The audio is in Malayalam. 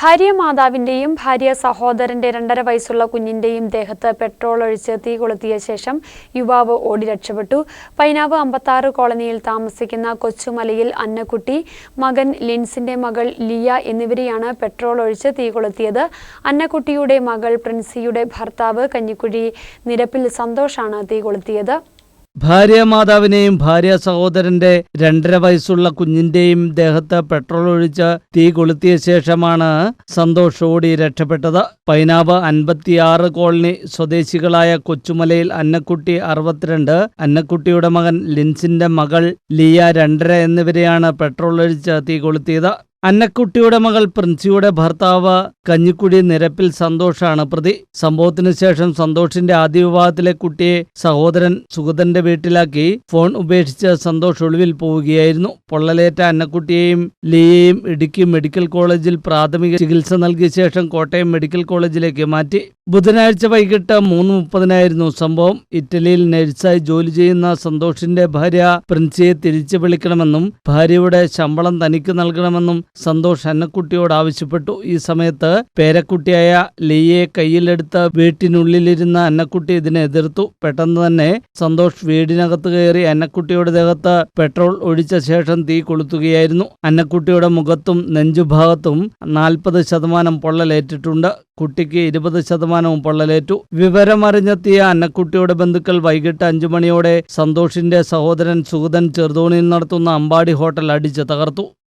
ഭാര്യ മാതാവിന്റെയും ഭാര്യ സഹോദരന്റെ രണ്ടര വയസ്സുള്ള കുഞ്ഞിന്റെയും ദേഹത്ത് പെട്രോൾ ഒഴിച്ച് തീ കൊളുത്തിയ ശേഷം യുവാവ് ഓടി രക്ഷപ്പെട്ടു. പൈനാവ് അമ്പത്താറ് കോളനിയിൽ താമസിക്കുന്ന കൊച്ചുമലയിൽ അന്നക്കുട്ടി മകൻ ലിൻസിന്റെ മകൾ ലിയ എന്നിവരെയാണ് പെട്രോൾ ഒഴിച്ച് തീ കൊളുത്തിയത്. അന്നക്കുട്ടിയുടെ മകൾ പ്രിൻസിയുടെ ഭർത്താവ് കഞ്ഞിക്കുഴി നിരപ്പിൽ സന്തോഷാണ് തീ കൊളുത്തിയത്. ഭാര്യ മാതാവിനെയും ഭാര്യ സഹോദരന്റെ രണ്ടര വയസ്സുള്ള കുഞ്ഞിന്റെയും ദേഹത്ത് പെട്രോൾ ഒഴിച്ച് തീ കൊളുത്തിയ ശേഷമാണ് സന്തോഷ് ഓടി രക്ഷപ്പെട്ടത്. പൈനാവ് അൻപത്തിയാറ് കോളനി സ്വദേശികളായ കൊച്ചുമലയിൽ അന്നക്കുട്ടി അറുപത്തിരണ്ട് അന്നക്കുട്ടിയുടെ മകൻ ലിൻസിന്റെ മകൾ ലിയ രണ്ടര എന്നിവരെയാണ് പെട്രോൾ ഒഴിച്ച് തീ കൊളുത്തിയത്. അന്നക്കുട്ടിയുടെ മകൾ പ്രിൻസിയുടെ ഭർത്താവ് കഞ്ഞിക്കുടി നിരപ്പിൽ സന്തോഷാണ് പ്രതി. സംഭവത്തിന് ശേഷം സന്തോഷിന്റെ ആദ്യ വിവാഹത്തിലെ കുട്ടിയെ സഹോദരൻ സുഗതന്റെ വീട്ടിലാക്കി. ഫോൺ ഉപേക്ഷിച്ച് സന്തോഷ് ഒളിവിൽ പോവുകയായിരുന്നു. പൊള്ളലേറ്റ അന്നക്കുട്ടിയെയും ലിയയെയും ഇടുക്കി മെഡിക്കൽ കോളേജിൽ പ്രാഥമിക ചികിത്സ നൽകിയ ശേഷം കോട്ടയം മെഡിക്കൽ കോളേജിലേക്ക് മാറ്റി. ബുധനാഴ്ച വൈകിട്ട് മൂന്ന് മുപ്പതിനായിരുന്നു സംഭവം. ഇറ്റലിയിൽ നഴ്സായി ജോലി ചെയ്യുന്ന സന്തോഷിന്റെ ഭാര്യ പ്രിൻസിയെ തിരിച്ചു വിളിക്കണമെന്നും ഭാര്യയുടെ ശമ്പളം തനിക്ക് നൽകണമെന്നും സന്തോഷ് അന്നക്കുട്ടിയോട് ആവശ്യപ്പെട്ടു. ഈ സമയത്ത് പേരക്കുട്ടിയായ ലിയെ കയ്യിലെടുത്ത് വീട്ടിനുള്ളിലിരുന്ന അന്നക്കുട്ടി ഇതിനെ എതിർത്തു. പെട്ടെന്ന് തന്നെ സന്തോഷ് വീടിനകത്ത് കയറി അന്നക്കുട്ടിയുടെ ദേഹത്ത് പെട്രോൾ ഒഴിച്ച ശേഷം തീ കൊളുത്തുകയായിരുന്നു. അന്നക്കുട്ടിയുടെ മുഖത്തും നെഞ്ചുഭാഗത്തും നാൽപ്പത് ശതമാനം പൊള്ളലേറ്റിട്ടുണ്ട്. കുട്ടിക്ക് ഇരുപത് ശതമാനവും പൊള്ളലേറ്റു. വിവരമറിഞ്ഞെത്തിയ അന്നക്കുട്ടിയുടെ ബന്ധുക്കൾ വൈകിട്ട് അഞ്ചു മണിയോടെ സന്തോഷിന്റെ സഹോദരൻ സുഗതൻ ചെറുതോണിയിൽ നടത്തുന്ന അമ്പാടി ഹോട്ടൽ അടിച്ച് തകർത്തു.